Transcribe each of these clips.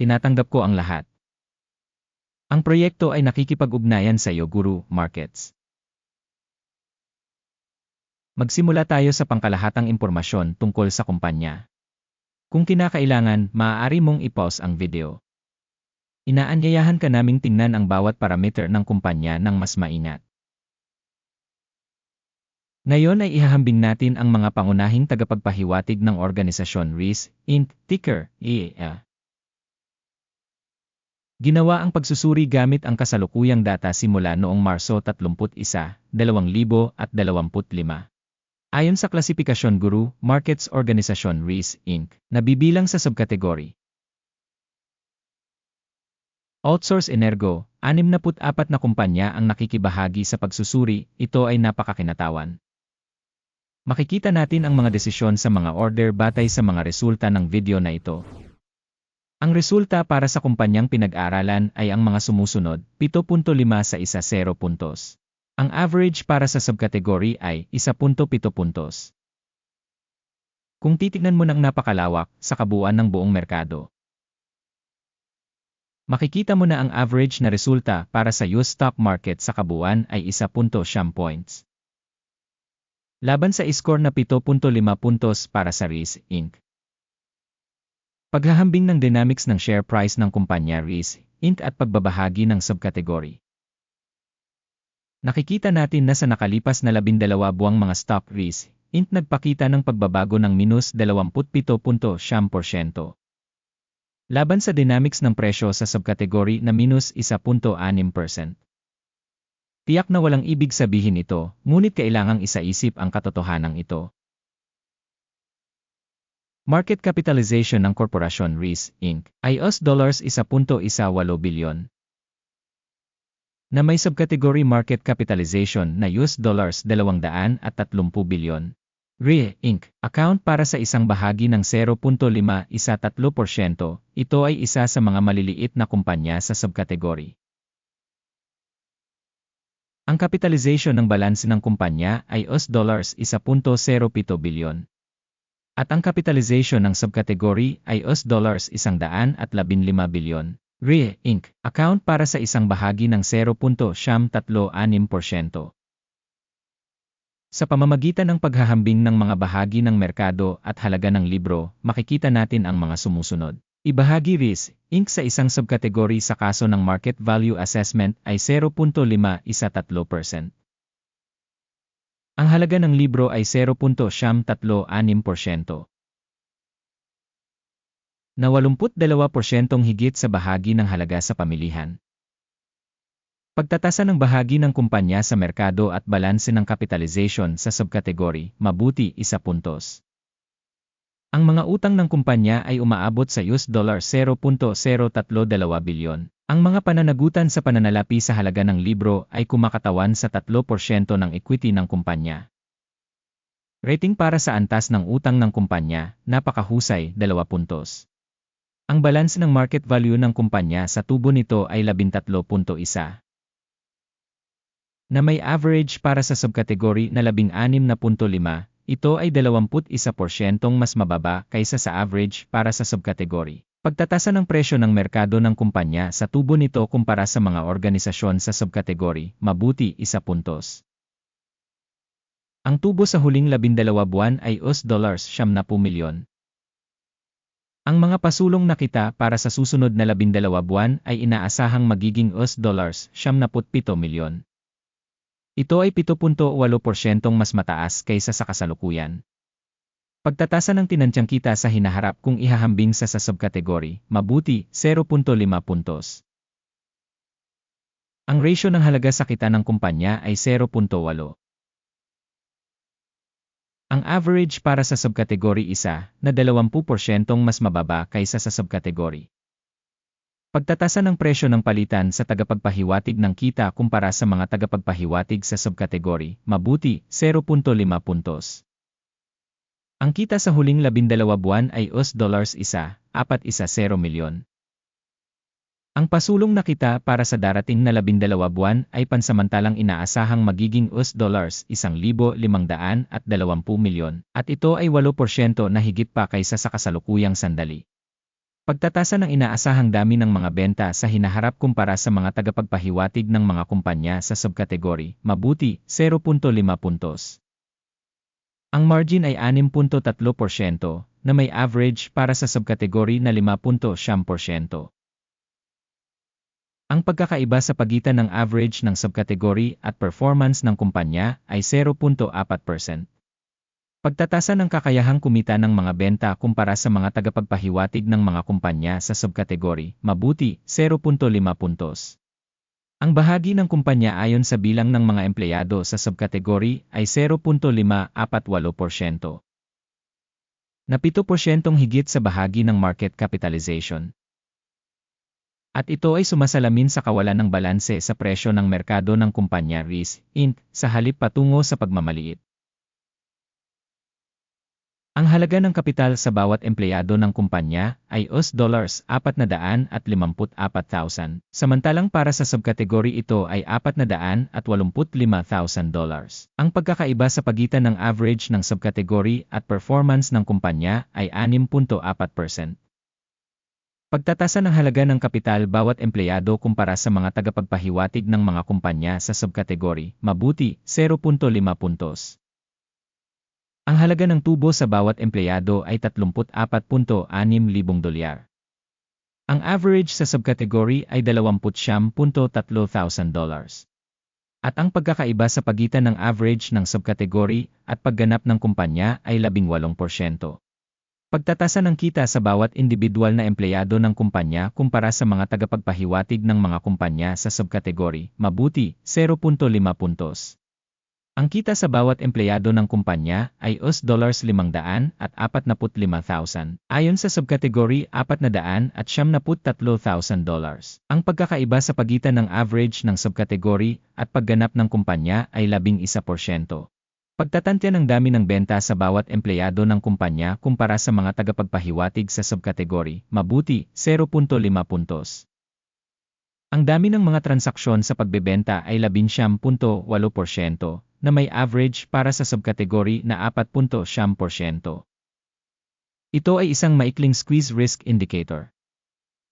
tinatanggap ko ang lahat. Ang proyekto ay nakikipag-ugnayan sa iyo, Guru Markets. Magsimula tayo sa pangkalahatang impormasyon tungkol sa kumpanya. Kung kinakailangan, maaari mong i-pause ang video. Inaanyayahan ka naming tingnan ang bawat parameter ng kumpanya ng mas maingat. Ngayon ay ihahambing natin ang mga pangunahing tagapagpahiwatig ng organisasyon RIS, Inc., ticker, EA. Ginawa ang pagsusuri gamit ang kasalukuyang data simula noong Marso 31, 2025. Ayon sa klasifikasyon Guru, Markets Organization RIS, Inc., nabibilang sa subkategory. Outsource Energo, 64 na kumpanya ang nakikibahagi sa pagsusuri, ito ay napakakinatawan. Makikita natin ang mga desisyon sa mga order batay sa mga resulta ng video na ito. Ang resulta para sa kumpanyang pinag-aralan ay ang mga sumusunod, 7.5 sa isa 0 puntos. Ang average para sa subkategory ay 1.7 puntos. Kung titignan mo ng napakalawak sa kabuuan ng buong merkado, makikita mo na ang average na resulta para sa US stock market sa kabuuan ay 1.7 points. Laban sa score na 7.5 puntos para sa RIS, Inc. Paghahambing ng dynamics ng share price ng kumpanya RIS, Inc. at pagbabahagi ng subkategory. Nakikita natin na sa nakalipas na 12 buwang mga stock RIS, Inc. nagpakita ng pagbabago ng minus 27.7%. Laban sa dynamics ng presyo sa subkategory na minus 1.6%. Tiyak na walang ibig sabihin ito, ngunit kailangang isaisip ang katotohanan ito. Market capitalization ng korporasyon RIS, Inc. ay US dollars 1.18 bilyon. Na may subcategory market capitalization na US dollars 230 bilyon. RIE, Inc. account para sa isang bahagi ng 0.513%, ito ay isa sa mga maliliit na kumpanya sa subcategory. Ang capitalization ng balanse ng kumpanya ay US dollars 1.07 bilyon. At ang capitalization ng subcategory ay US dollars 115 bilyon. RE, Inc. account para sa isang bahagi ng 0.36%. Sa pamamagitan ng paghahambing ng mga bahagi ng merkado at halaga ng libro, makikita natin ang mga sumusunod. Ibahagi RIS, Inc. sa isang subkategory sa kaso ng market value assessment ay 0.513%. Ang halaga ng libro ay 0.36%. Na 82% higit sa bahagi ng halaga sa pamilihan. Pagtatasa ng bahagi ng kumpanya sa merkado at balanse ng capitalization sa subkategory, mabuti isa puntos. Ang mga utang ng kumpanya ay umaabot sa US dollar 0.032 bilyon. Ang mga pananagutan sa pananalapi sa halaga ng libro ay kumakatawan sa 3% ng equity ng kumpanya. Rating para sa antas ng utang ng kumpanya, napakahusay, 2 puntos. Ang balance ng market value ng kumpanya sa tubo nito ay 13.1. Na may average para sa subkategory na 16.5, ito ay 21% mas mababa kaysa sa average para sa subkategory. Pagtatasa ng presyo ng merkado ng kumpanya sa tubo nito kumpara sa mga organisasyon sa subkategory, mabuti isa puntos. Ang tubo sa huling labindalawa buwan ay US dollars 70 milyon. Ang mga pasulong na kita para sa susunod na labindalawa buwan ay inaasahang magiging US dollars 77 milyon. Ito ay 7.8% mas mataas kaysa sa kasalukuyan. Pagtatasa ng tinantyang kita sa hinaharap kung ihahambing sa sa subkategory, mabuti, 0.5 puntos. Ang ratio ng halaga sa kita ng kumpanya ay 0.8. Ang average para sa subkategory isa na 20% mas mababa kaysa sa subkategory. Pagtatasa ng presyo ng palitan sa tagapagpahiwatig ng kita kumpara sa mga tagapagpahiwatig sa subkategory, mabuti, 0.5 puntos. Ang kita sa huling labindalawa buwan ay US dollars isa, apat isa zero milyon. Ang pasulong na kita para sa darating na labindalawa buwan ay pansamantalang inaasahang magiging US dollars isang libo limangdaan at dalawampu milyon, at ito ay 8% na higit pa kaysa sa kasalukuyang sandali. Pagtatasa ng inaasahang dami ng mga benta sa hinaharap kumpara sa mga tagapagpahiwatig ng mga kumpanya sa subkategory, mabuti, 0.5 puntos. Ang margin ay 6.3% na may average para sa subkategory na 5.7%. Ang pagkakaiba sa pagitan ng average ng subkategory at performance ng kumpanya ay 0.4%. Pagtatasa ng kakayahang kumita ng mga benta kumpara sa mga tagapagpahiwatig ng mga kumpanya sa subkategory, mabuti, 0.5 puntos. Ang bahagi ng kumpanya ayon sa bilang ng mga empleyado sa subkategory ay 0.548%. Na 7% higit sa bahagi ng market capitalization. At ito ay sumasalamin sa kawalan ng balanse sa presyo ng merkado ng kumpanya RIS, Inc. sa halip patungo sa pagmamaliit. Ang halaga ng kapital sa bawat empleyado ng kumpanya ay US dollars 454,000, samantalang para sa subkategory ito ay 485,000 dollars. Ang pagkakaiba sa pagitan ng average ng subkategory at performance ng kumpanya ay 6.4%. Pagtatasa ng halaga ng kapital bawat empleyado kumpara sa mga tagapagpahiwatig ng mga kumpanya sa subkategory, mabuti, 0.5 puntos. Ang halaga ng tubo sa bawat empleyado ay 34.6,000 dolyar. Ang average sa subkategory ay 29.3,000 dollars. At ang pagkakaiba sa pagitan ng average ng subkategory at pagganap ng kumpanya ay 18%. Pagtatasa ng kita sa bawat individual na empleyado ng kumpanya kumpara sa mga tagapagpahiwatig ng mga kumpanya sa subkategory, mabuti, 0.5 puntos. Ang kita sa bawat empleyado ng kumpanya ay US dollars 500 at 45,000, ayon sa subkategory 400 at 73,000 dollars. Ang pagkakaiba sa pagitan ng average ng subkategory at pagganap ng kumpanya ay 11%. Pagtatantya ng dami ng benta sa bawat empleyado ng kumpanya kumpara sa mga tagapagpahiwatig sa subkategory, mabuti, 0.5 puntos. Ang dami ng mga transaksyon sa pagbebenta ay 11.8%, na may average para sa subkategory na 4.7%. Ito ay isang maikling squeeze risk indicator.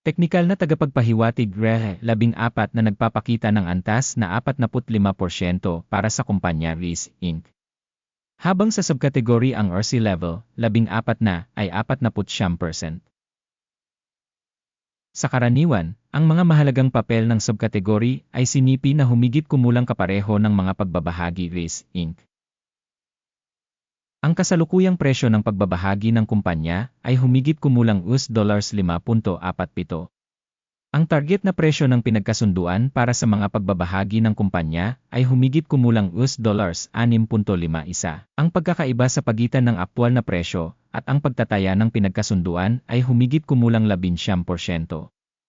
Teknikal na tagapagpahiwatig RE 14 na nagpapakita ng antas na 45% para sa kumpanya RIS Inc. Habang sa subkategory ang RC level, 14 na ay 49%. Sa karaniwan, ang mga mahalagang papel ng subkategory ay sinipi na humigit kumulang kapareho ng mga pagbabahagi RIS, Inc. Ang kasalukuyang presyo ng pagbabahagi ng kumpanya ay humigit kumulang US dollars 5.47. Ang target na presyo ng pinagkasunduan para sa mga pagbabahagi ng kumpanya ay humigit kumulang US dollars 6.51. Ang pagkakaiba sa pagitan ng aktwal na presyo at ang pagtataya ng pinagkasunduan ay humigit kumulang 11%.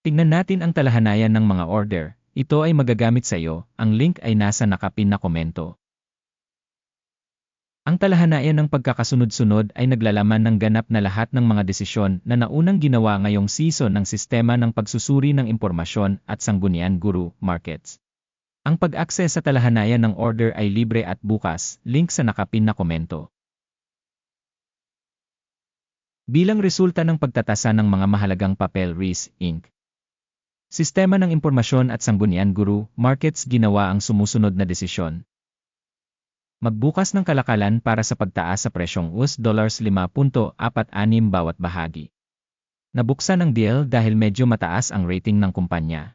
Tingnan natin ang talahanayan ng mga order. Ito ay magagamit sa iyo. Ang link ay nasa nakapin na komento. Ang talahanayan ng pagkakasunod-sunod ay naglalaman ng ganap na lahat ng mga desisyon na naunang ginawa ngayong season ng sistema ng pagsusuri ng impormasyon at sanggunian guru markets. Ang pag-access sa talahanayan ng order ay libre at bukas, link sa nakapin na komento. Bilang resulta ng pagtatasa ng mga mahalagang papel RIS, Inc. Sistema ng Impormasyon at Sanggunian Guru, Markets ginawa ang sumusunod na desisyon. Magbukas ng kalakalan para sa pagtaas sa presyong US dollars 5.46 bawat bahagi. Nabuksan ang deal dahil medyo mataas ang rating ng kumpanya.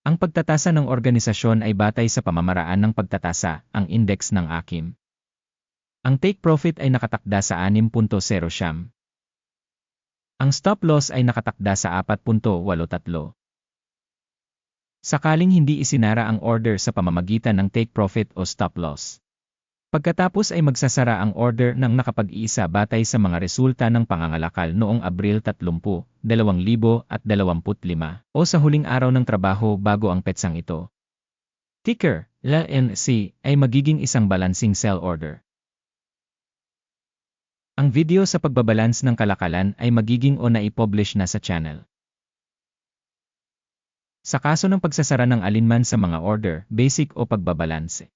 Ang pagtatasa ng organisasyon ay batay sa pamamaraan ng pagtatasa, ang index ng AKIM. Ang take profit ay nakatakda sa 6.0 siyam. Ang stop loss ay nakatakda sa 4.83. Sakaling hindi isinara ang order sa pamamagitan ng take profit o stop loss. Pagkatapos ay magsasara ang order ng nakapag-iisa batay sa mga resulta ng pangangalakal noong Abril 30, 2025 o sa huling araw ng trabaho bago ang petsang ito. Ticker, LNC, ay magiging isang balancing sell order. Ang video sa pagbabalance ng kalakalan ay magiging o na-publish na sa channel. Sa kaso ng pagsasara ng alinman sa mga order, basic o pagbabalanse.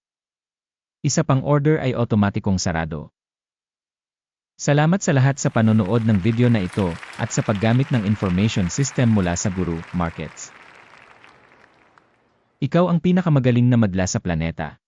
Isa pang order ay otomatikong sarado. Salamat sa lahat sa panonood ng video na ito at sa paggamit ng information system mula sa Guru Markets. Ikaw ang pinakamagaling na madla sa planeta.